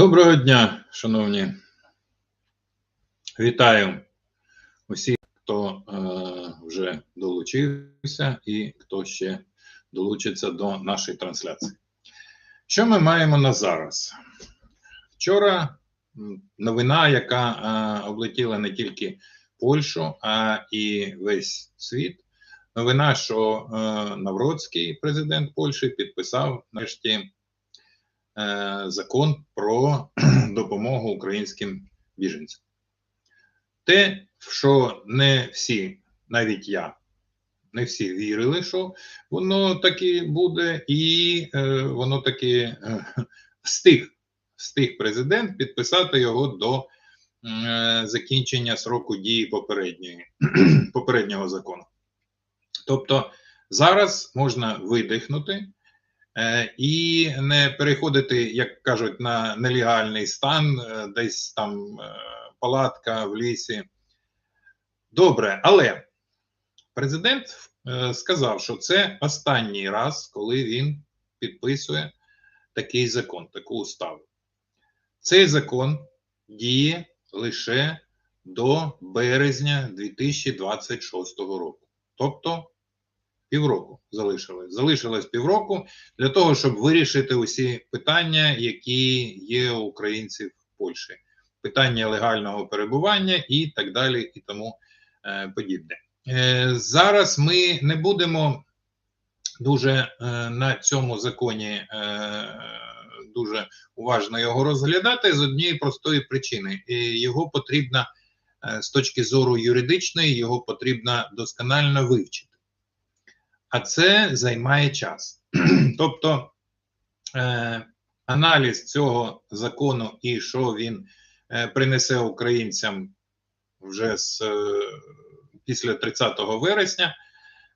Доброго дня, шановні. Вітаю усіх, хто е, вже долучився і хто ще долучиться до нашої трансляції. Що ми маємо на зараз? Вчора новина, яка е, облетіла не тільки Польщу, а і весь світ. Новина, що е, Навроцький, президент Польщі, підписав нарешті закон про допомогу українським біженцям. Те, що не всі, навіть я, не всі вірили, що воно таки буде, і е, воно таки е, встиг, встиг президент підписати його до е, закінчення сроку дії попередньої, попереднього закону. Тобто зараз можна видихнути е, і не переходити, як кажуть, на нелегальний стан, е, десь там е, палатка в лісі. Добре, але президент е, сказав, що це останній раз, коли він підписує такий закон, таку уставу. Цей закон діє лише до березня 2026 року. Тобто півроку залишилось. Залишилось півроку для того, щоб вирішити усі питання, які є у українців в Польщі. Питання легального перебування і так далі, і тому е, подібне. Е, зараз ми не будемо дуже е, на цьому законі дуже уважно його розглядати з однієї простої причини. Його потрібно з точки зору юридичної, його потрібно досконально вивчити. А це займає час. тобто е, аналіз цього закону і що він е, принесе українцям вже з е, після 30 вересня,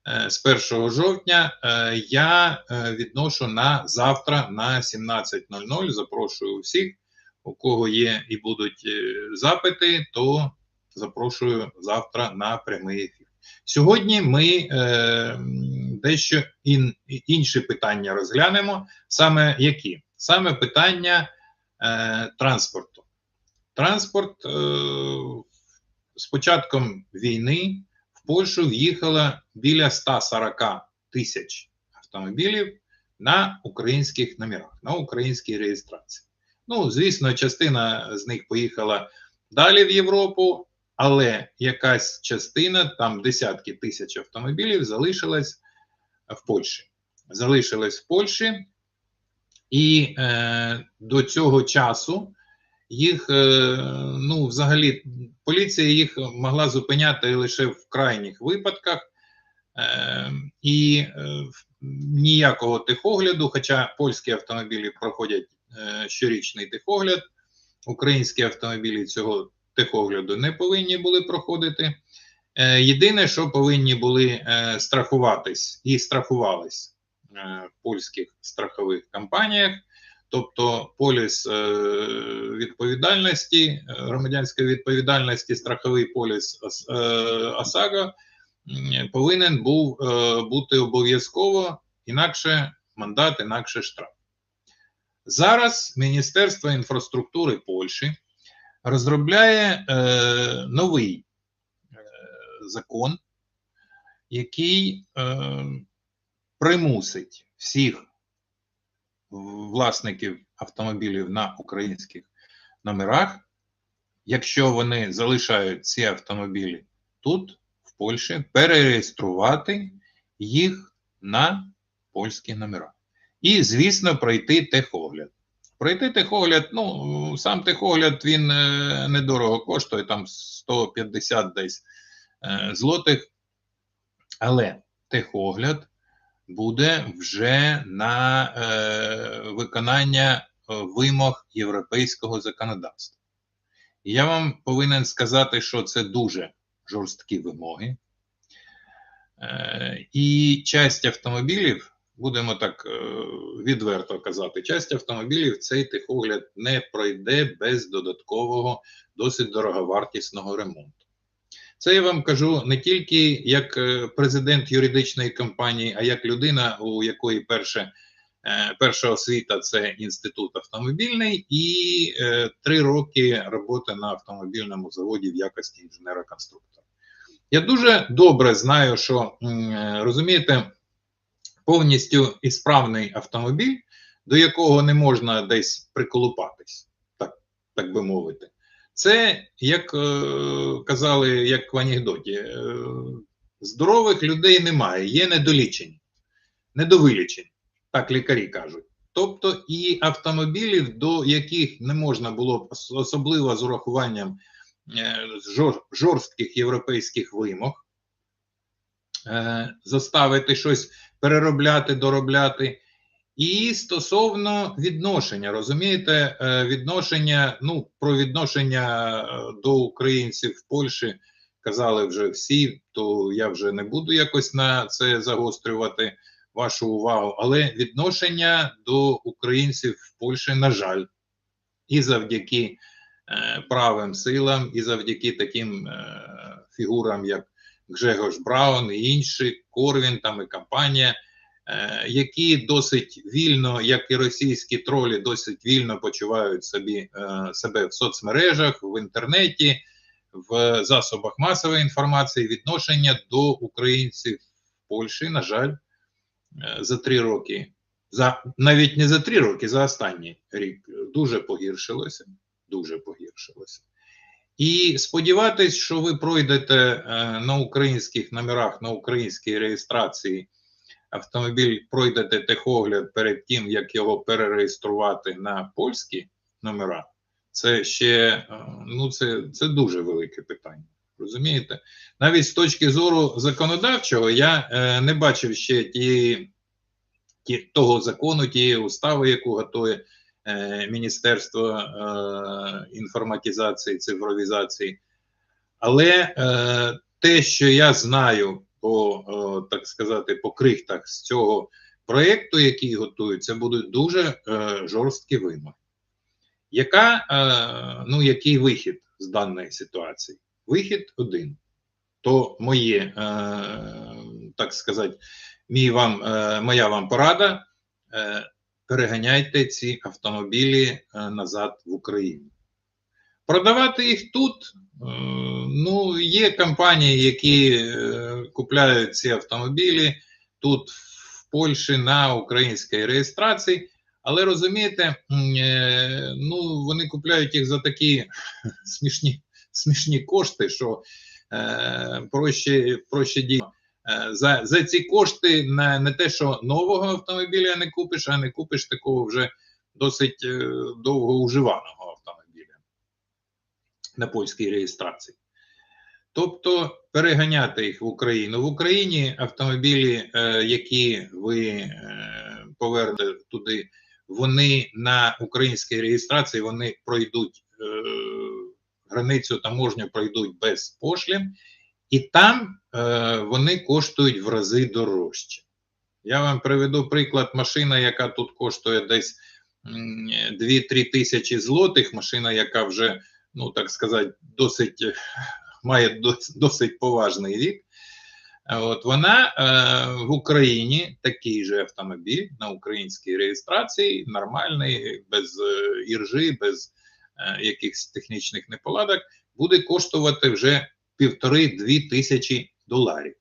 е, з 1 жовтня, е, я е, відношу на завтра на 17.00. Запрошую всіх, у кого є і будуть е, запити, то запрошую завтра на прямий ефір. Сьогодні ми е, дещо ін, інші питання розглянемо. Саме які? Саме питання е, транспорту. Транспорт е, з початком війни в Польщу в'їхало біля 140 тисяч автомобілів на українських номерах, на українській реєстрації. Ну, звісно, частина з них поїхала далі в Європу, але якась частина, там десятки тисяч автомобілів, залишилась в Польщі. Залишилась в Польщі, і е, до цього часу їх, е, ну, взагалі, поліція їх могла зупиняти лише в крайніх випадках, е, і е, ніякого техогляду, хоча польські автомобілі проходять е, щорічний техогляд, українські автомобілі цього техогляду не повинні були проходити. Е, єдине, що повинні були е, страхуватись і страхувались е, в польських страхових компаніях, тобто поліс відповідальності, громадянської відповідальності, страховий поліс ОСАГО повинен був бути обов'язково, інакше мандат, інакше штраф. Зараз Міністерство інфраструктури Польщі розробляє новий закон, який е, примусить всіх власників автомобілів на українських номерах, якщо вони залишають ці автомобілі тут, в Польщі, перереєструвати їх на польські номера. І, звісно, пройти техогляд. Пройти техогляд, ну, сам техогляд він е, недорого коштує, там 150 десь злотих. Але техогляд буде вже на е, виконання е, вимог європейського законодавства. Я вам повинен сказати, що це дуже жорсткі вимоги. Е, і часть автомобілів будемо так е, відверто казати, часть автомобілів цей техогляд не пройде без додаткового, досить дороговартісного ремонту. Це я вам кажу не тільки як е, президент юридичної компанії, а як людина, у якої перше Е, перша освіта це інститут автомобільний, і е, три роки роботи на автомобільному заводі в якості інженера-конструктора. Я дуже добре знаю, що розумієте, повністю ісправний автомобіль, до якого не можна десь приколупатись, так, так би мовити. Це, як е, казали, як в анекдоті, е, здорових людей немає, є недолічені, недовилічені, так лікарі кажуть. Тобто і автомобілів, до яких не можна було особливо з урахуванням е, жорстких європейських вимог, е, заставити щось переробляти, доробляти. І стосовно відношення, розумієте, е, відношення, ну, про відношення е, до українців в Польщі казали вже всі, то я вже не буду якось на це загострювати вашу увагу. Але відношення до українців в Польщі, на жаль, і завдяки е, правим силам, і завдяки таким фігурам, як Гжегош Браун і інші, Корвін там і компанія. Е, які досить вільно, як і російські тролі, досить вільно почувають собі е, себе в соцмережах, в інтернеті, в засобах масової інформації, відношення до українців в Польщі, на жаль, е, за три роки, за навіть не за три роки, за останній рік дуже погіршилося. Дуже погіршилося. І сподіватись, що ви пройдете на українських номерах, на українській реєстрації автомобіль пройде техогляд перед тим, як його перереєструвати на польські номера, це ще е, ну це, це дуже велике питання. Розумієте? Навіть з точки зору законодавчого, я е, не бачив ще тієї, ті, того закону, тієї устави, яку готує е, Міністерство е, інформатизації, цифровізації. Але е, те, що я знаю по так сказати по крихтах з цього проєкту, який готується, будуть дуже е, жорсткі вимоги. Яка, е, ну, Який вихід з даної ситуації? Вихід один. То моє, е, так сказати, мій вам, е, моя вам порада. Е, переганяйте ці автомобілі е, назад в Україну. Продавати їх тут, е, ну, є компанії, які е, купляють ці автомобілі тут, в Польщі, на українській реєстрації. Але розумієте, е, ну, вони купляють їх за такі смішні смішні кошти, що е, проще проще дійсно. За за ці кошти на не те, що нового автомобіля не купиш, а не купиш такого вже досить довго уживаного на польській реєстрації. Тобто переганяти їх в Україну. В Україні автомобілі, е, які ви е, повернете туди, вони на українській реєстрації вони пройдуть е, границю таможню, пройдуть без пошлін, і там вони коштують в рази дорожче. Я вам приведу приклад машина, яка тут коштує десь 2-3 тисячі злотих, машина, яка вже ну так сказати, досить має досить поважний вік. От Вона е, в Україні такий же автомобіль на українській реєстрації, нормальний, без е, іржи, без е, якихось технічних неполадок, буде коштувати вже півтори-дві тисячі доларів.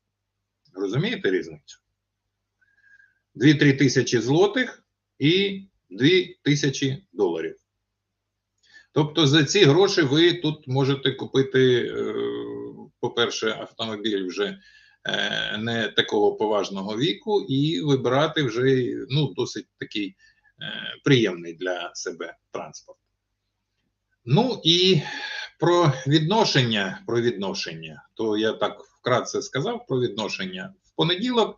Розумієте різницю? Дві-три тисячі злотих і дві тисячі доларів. Тобто за ці гроші ви тут можете купити, е, по-перше, автомобіль вже е, не такого поважного віку, і вибирати вже ну, досить такий е, приємний для себе транспорт. Ну і про відношення, про відношення, то я так вкратце сказав про відношення в понеділок.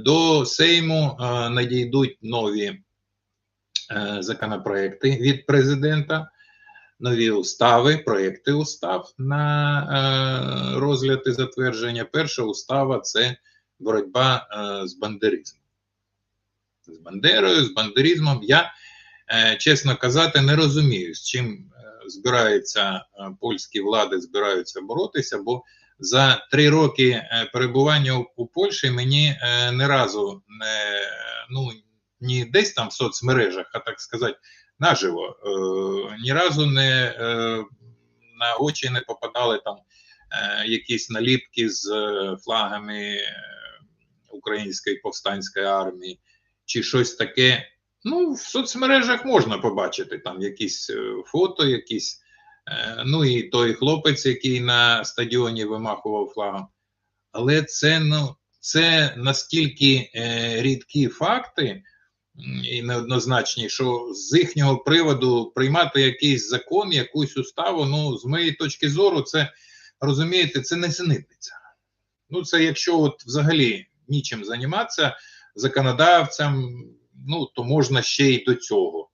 До Сейму надійдуть нові законопроекти від президента, нові устави, проекти устав на е, розгляд і затвердження. Перша устава це боротьба е, з бандеризмом. З Бандерою, з бандеризмом. Я, чесно казати, не розумію, з чим збираються польські влади, збираються боротися, бо за три роки перебування у Польщі мені не разу не ну не десь там в соцмережах, а так сказати, наживо. Е, ні разу не е, на очі не попадали там е, якісь наліпки з е, флагами е, Української повстанської армії, чи щось таке. Ну, в соцмережах можна побачити там якісь е, фото, якісь. Ну і той хлопець, який на стадіоні вимахував флагом. Але це ну, це настільки е, рідкі факти і неоднозначні, що з їхнього приводу приймати якийсь закон, якусь уставу, ну, з моєї точки зору, це розумієте, це не синитниця. Ну, це якщо от взагалі нічим займатися законодавцям, ну то можна ще й до цього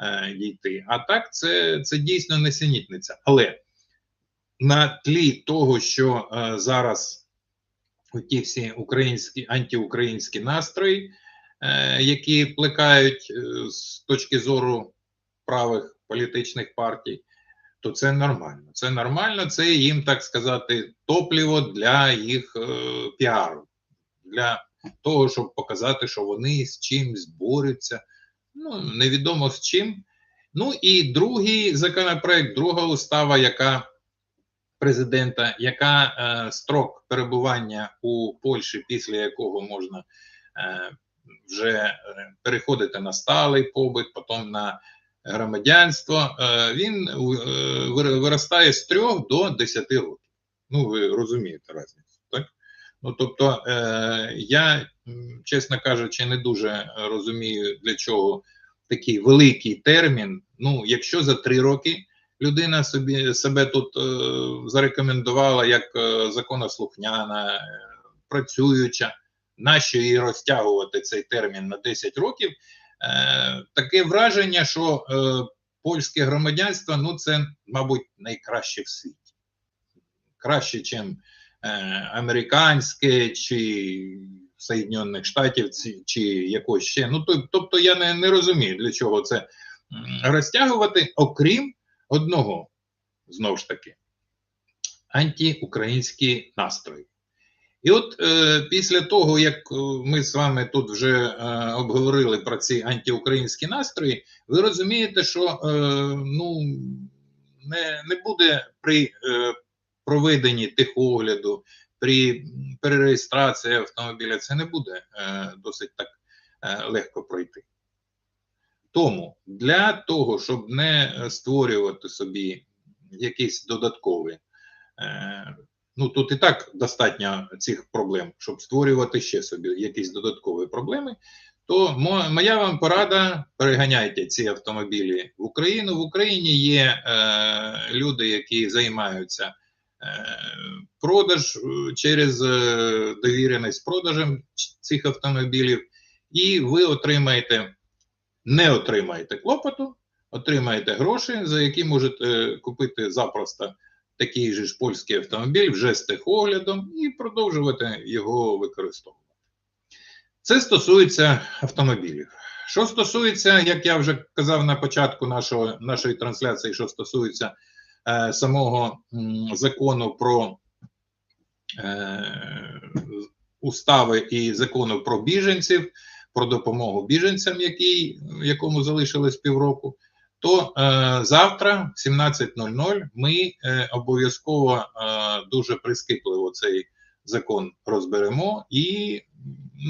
е, дійти. А так, це це дійсно несенітниця. Але на тлі того, що е, зараз ті всі українські антиукраїнські настрої, які плекають е, з точки зору правих політичних партій, то це нормально. Це нормально, це їм так сказати топливо для їх е, піару, для того, щоб показати, що вони з чимсь борються. Ну, невідомо з чим. Ну і другий законопроект, друга устава, яка президента, яка е, строк перебування у Польщі, після якого можна е, вже е, переходити на сталий побит, потім на громадянство, е, він е, виростає з 3 до 10 років. Ну, ви розумієте різницю, так? Ну, тобто, я, чесно кажучи, не дуже розумію, для чого такий великий термін. Ну, якщо за 3 роки людина собі себе тут е, зарекомендувала як е, законослухняна, е, працююча, нащо її розтягувати цей термін на 10 років? Е, Таке враження, що е, польське громадянство ну це, мабуть, найкраще в світі. Краще, ніж е, американське чи Соєднаних Штатів, чи якось ще. Ну, Тобто я не, не розумію, для чого це розтягувати, окрім одного, знову ж таки, антиукраїнські настрої. І от е, після того, як е, ми з вами тут вже е, обговорили про ці антиукраїнські настрої, ви розумієте, що е, ну, не не буде при е, проведенні техогляду, при перереєстрації автомобіля, це не буде е, досить так е, легко пройти. Тому для того, щоб не створювати собі якісь додаткові, е, ну тут і так достатньо цих проблем, щоб створювати ще собі якісь додаткові проблеми, то моя вам порада: переганяйте ці автомобілі в Україну. В Україні є е, люди, які займаються е, продаж через е, довіреність продажем цих автомобілів, і ви отримаєте не отримаєте клопоту, отримаєте гроші, за які можете купити запросто такий же ж польський автомобіль вже з техоглядом і продовжувати його використовувати. Це стосується автомобілів. Що стосується, як я вже казав на початку нашого, нашої трансляції, що стосується е, самого м, закону про е, устави і закону про біженців, про допомогу біженцям, який, якому залишилось півроку, то е, завтра, в 17.00, ми е, обов'язково е, дуже прискіпливо цей закон розберемо, і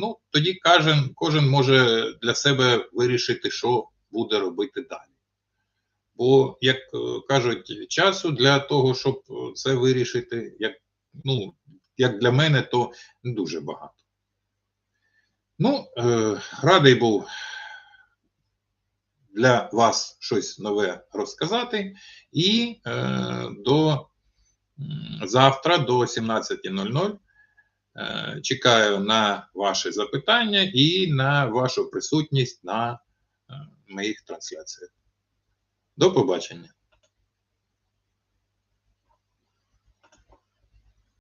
ну, тоді кожен, кожен може для себе вирішити, що буде робити далі. Бо, як е, кажуть, часу для того, щоб це вирішити, як ну, як для мене, то не дуже багато. Ну, е, радий був для вас щось нове розказати. І е, до завтра, до 17.00, е, чекаю на ваші запитання і на вашу присутність на е, моїх трансляціях. До побачення.